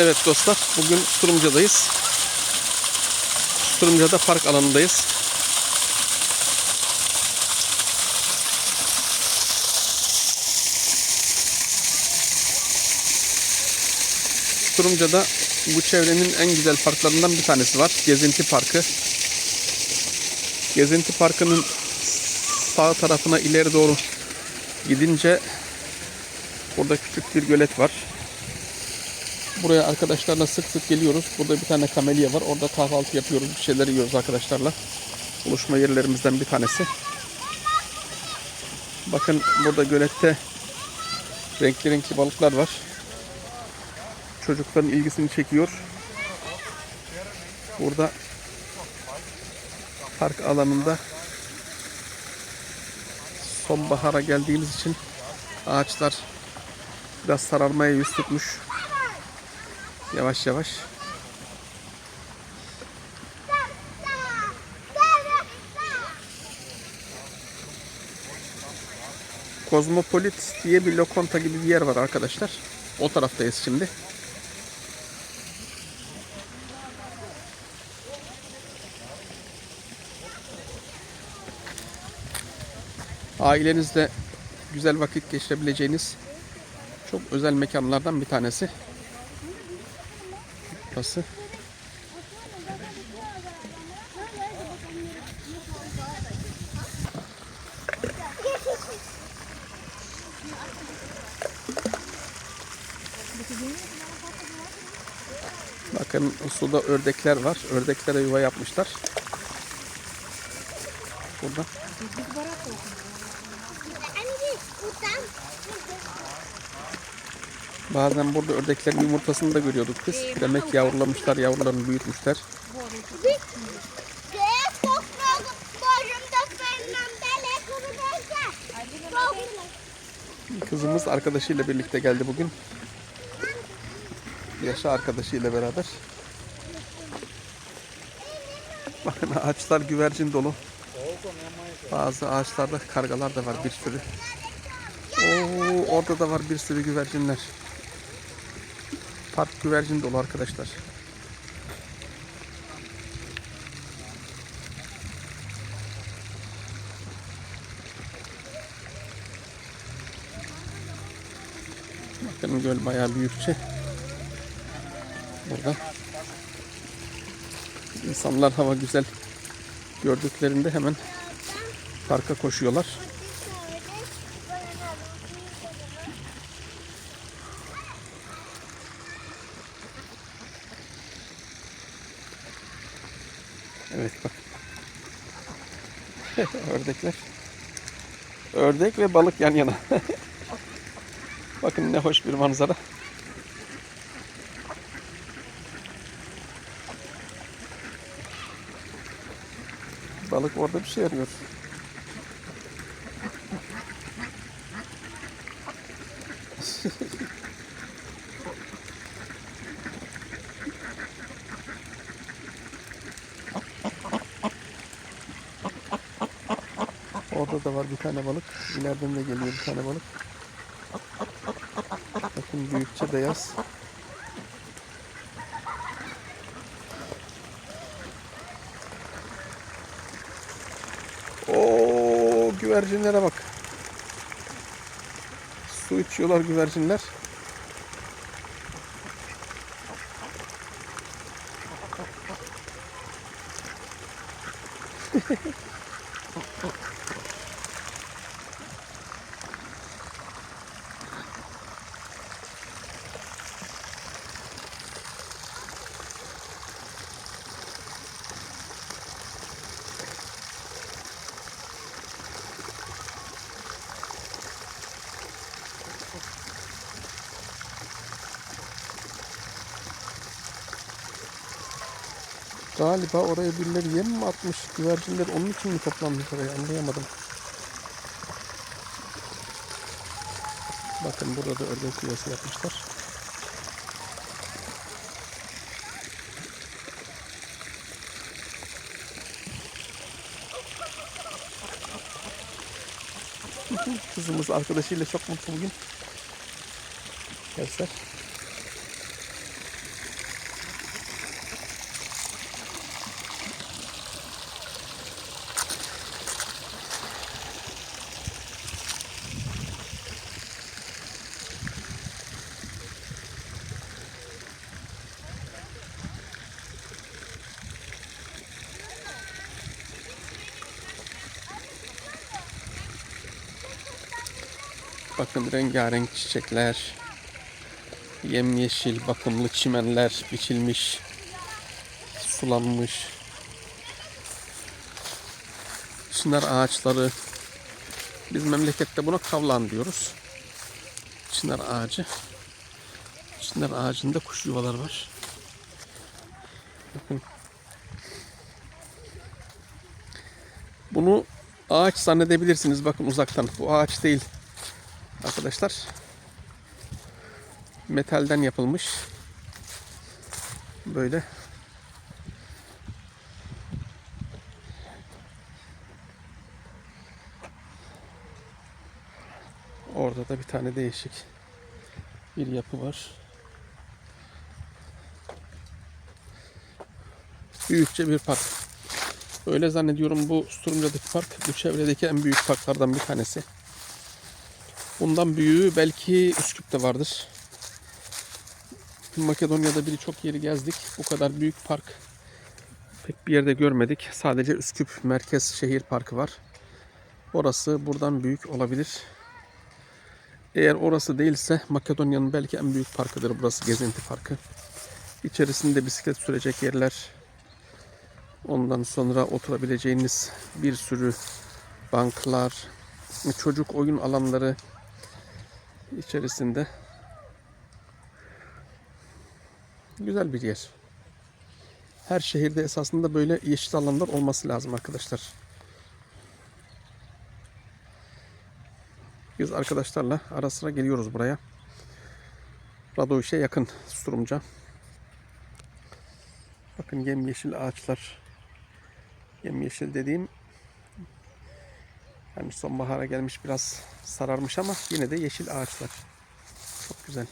Evet dostlar bugün Turumca'dayız. Turumca'da park alanındayız. Turumca'da bu çevrenin en güzel parklarından bir tanesi var. Gezinti Parkı. Gezinti Parkı'nın sağ tarafına ileri doğru gidince burada küçük bir gölet var. Buraya arkadaşlarla sık sık geliyoruz. Burada bir tane kamelya var. Orada kahvaltı yapıyoruz. Bir şeyler yiyoruz arkadaşlarla. Buluşma yerlerimizden bir tanesi. Bakın burada gölette renkli renkli balıklar var. Çocukların ilgisini çekiyor. Burada park alanında sonbahara geldiğimiz için ağaçlar biraz sararmaya yüz tutmuş. Yavaş yavaş. Kozmopolit diye bir lokanta gibi bir yer var arkadaşlar. O taraftayız şimdi. Ailenizle güzel vakit geçirebileceğiniz çok özel mekanlardan bir tanesi. Burası. Bakın suda ördekler var. Ördeklere yuva yapmışlar. Burada. Bazen burada ördeklerin yumurtasını da görüyorduk biz. Demek yavrulamışlar, yavrularını büyütmüşler. Kızımız arkadaşıyla birlikte geldi bugün. Yaşı arkadaşıyla beraber. Bakın ağaçlar güvercin dolu. Bazı ağaçlarda kargalar da var bir sürü. Oo, orada da var bir sürü güvercinler. Park güvercin dolu arkadaşlar. Bakın göl bayağı büyükçe. Burada. İnsanlar hava güzel gördüklerinde hemen parka koşuyorlar. Evet bak. Ördekler. Ördek ve balık yan yana. Bakın ne hoş bir manzara. Balık orada bir şey arıyor. Orada da var bir tane balık. İleriden de geliyor bir tane balık. Bakın büyükçe beyaz. Oo güvercinlere bak. Su içiyorlar güvercinler. Galiba oraya birileri yem mi atmış güvercinler onun için mi toplanmış oraya anlayamadım. Bakın burada da ördek yuvası yapmışlar. Kızımız arkadaşıyla çok mutlu bugün. Arkadaşlar. Bakın rengarenk çiçekler. Yemyeşil bakımlı çimenler biçilmiş. Sulanmış. Çınar ağaçları. Biz memlekette buna kavlan diyoruz. Çınar ağacı. Çınar ağacında kuş yuvaları var. Bakın. Bunu ağaç zannedebilirsiniz. Bakın uzaktan. Bu ağaç değil. Arkadaşlar. Metalden yapılmış. Böyle. Orada da bir tane değişik bir yapı var. Büyükçe bir park. Öyle zannediyorum bu Sturumca'daki park bu çevredeki en büyük parklardan bir tanesi. Bundan büyüğü belki Üsküp'te vardır. Makedonya'da birçok yeri gezdik. Bu kadar büyük park pek bir yerde görmedik. Sadece Üsküp Merkez Şehir Parkı var. Orası buradan büyük olabilir. Eğer orası değilse Makedonya'nın belki en büyük parkıdır burası Gezinti Parkı. İçerisinde bisiklet sürecek yerler, ondan sonra oturabileceğiniz bir sürü banklar, çocuk oyun alanları içerisinde güzel bir yer. Her şehirde esasında böyle yeşil alanlar olması lazım arkadaşlar. Biz arkadaşlarla ara sıra geliyoruz buraya. Radoiş'e yakın Sturumca. Bakın yemyeşil ağaçlar. Yemyeşil dediğim yani sonbahara gelmiş biraz sararmış ama yine de yeşil ağaçlar. Çok güzel.